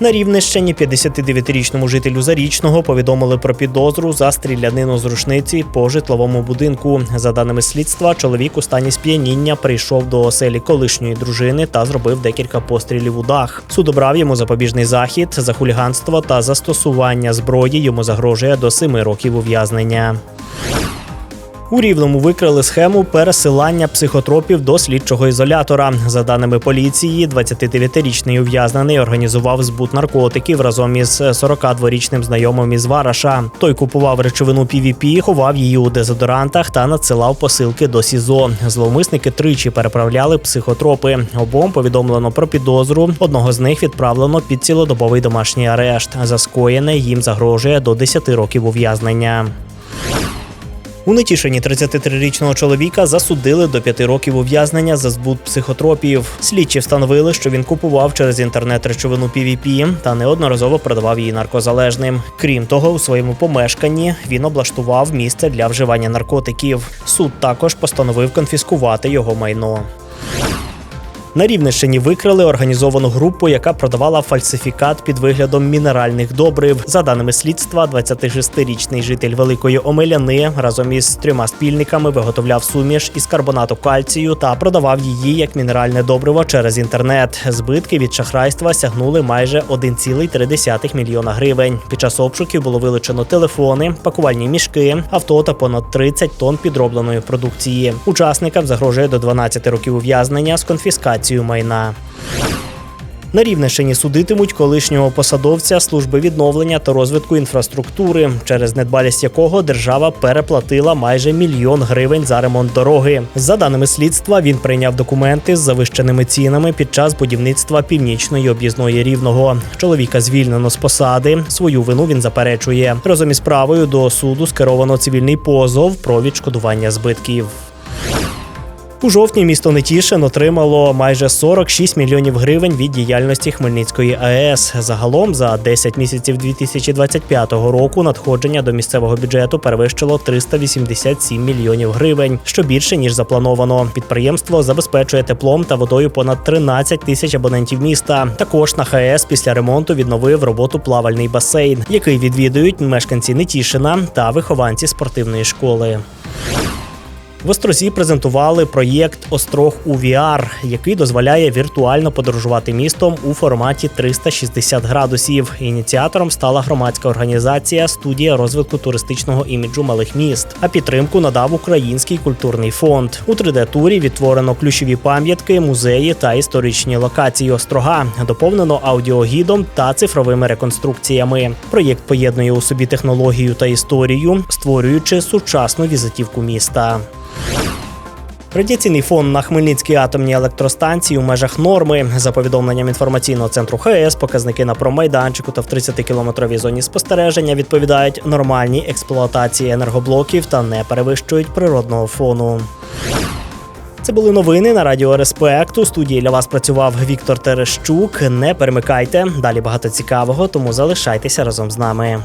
На Рівненщині 59-річному жителю Зарічного повідомили про підозру за стрілянину з рушниці по житловому будинку. За даними слідства, чоловік у стані сп'яніння прийшов до оселі колишньої дружини та зробив декілька пострілів у дах. Суд обрав йому запобіжний захід за хуліганство та застосування зброї. Йому загрожує до семи років ув'язнення. У Рівному викрили схему пересилання психотропів до слідчого ізолятора. За даними поліції, 29-річний ув'язнений організував збут наркотиків разом із 42-річним знайомим із Вараша. Той купував речовину PVP, ховав її у дезодорантах та надсилав посилки до СІЗО. Зловмисники тричі переправляли психотропи. Обом повідомлено про підозру. Одного з них відправлено під цілодобовий домашній арешт. За скоєне їм загрожує до 10 років ув'язнення. У Нетішині 33-річного чоловіка засудили до 5 років ув'язнення за збут психотропів. Слідчі встановили, що він купував через інтернет речовину PVP та неодноразово продавав її наркозалежним. Крім того, у своєму помешканні він облаштував місце для вживання наркотиків. Суд також постановив конфіскувати його майно. На Рівненщині викрили організовану групу, яка продавала фальсифікат під виглядом мінеральних добрив. За даними слідства, 26-річний житель Великої Омеляни разом із трьома спільниками виготовляв суміш із карбонату кальцію та продавав її як мінеральне добриво через інтернет. Збитки від шахрайства сягнули майже 1,3 мільйона гривень. Під час обшуків було вилучено телефони, пакувальні мішки, авто та понад 30 тонн підробленої продукції. Учасникам загрожує до 12 років ув'язнення з конфіскацією майна. На Рівненщині судитимуть колишнього посадовця служби відновлення та розвитку інфраструктури, через недбалість якого держава переплатила майже мільйон гривень за ремонт дороги. За даними слідства, він прийняв документи з завищеними цінами під час будівництва північної об'їзної рівного. Чоловіка звільнено з посади. Свою вину він заперечує. Разом із справою до суду скеровано цивільний позов про відшкодування збитків. У жовтні місто Нетішин отримало майже 46 мільйонів гривень від діяльності Хмельницької АЕС. Загалом за 10 місяців 2025 року надходження до місцевого бюджету перевищило 387 мільйонів гривень, що більше ніж заплановано. Підприємство забезпечує теплом та водою понад 13 тисяч абонентів міста. Також на ХАЕС після ремонту відновив роботу плавальний басейн, який відвідують мешканці Нетішина та вихованці спортивної школи. В Острозі презентували проєкт Острог у VR, який дозволяє віртуально подорожувати містом у форматі 360 градусів. Ініціатором стала громадська організація Студія розвитку туристичного іміджу малих міст. А підтримку надав Український культурний фонд. У 3D-турі відтворено ключові пам'ятки, музеї та історичні локації острога. Доповнено аудіогідом та цифровими реконструкціями. Проєкт поєднує у собі технологію та історію, створюючи сучасну візитівку міста. Радіаційний фон на Хмельницькій атомній електростанції у межах норми. За повідомленням інформаційного центру ХС, показники на промайданчику та в 30-кілометровій зоні спостереження відповідають нормальній експлуатації енергоблоків та не перевищують природного фону. Це були новини на радіо Респект. У студії для вас працював Віктор Терещук. Не перемикайте. Далі багато цікавого, тому залишайтеся разом з нами.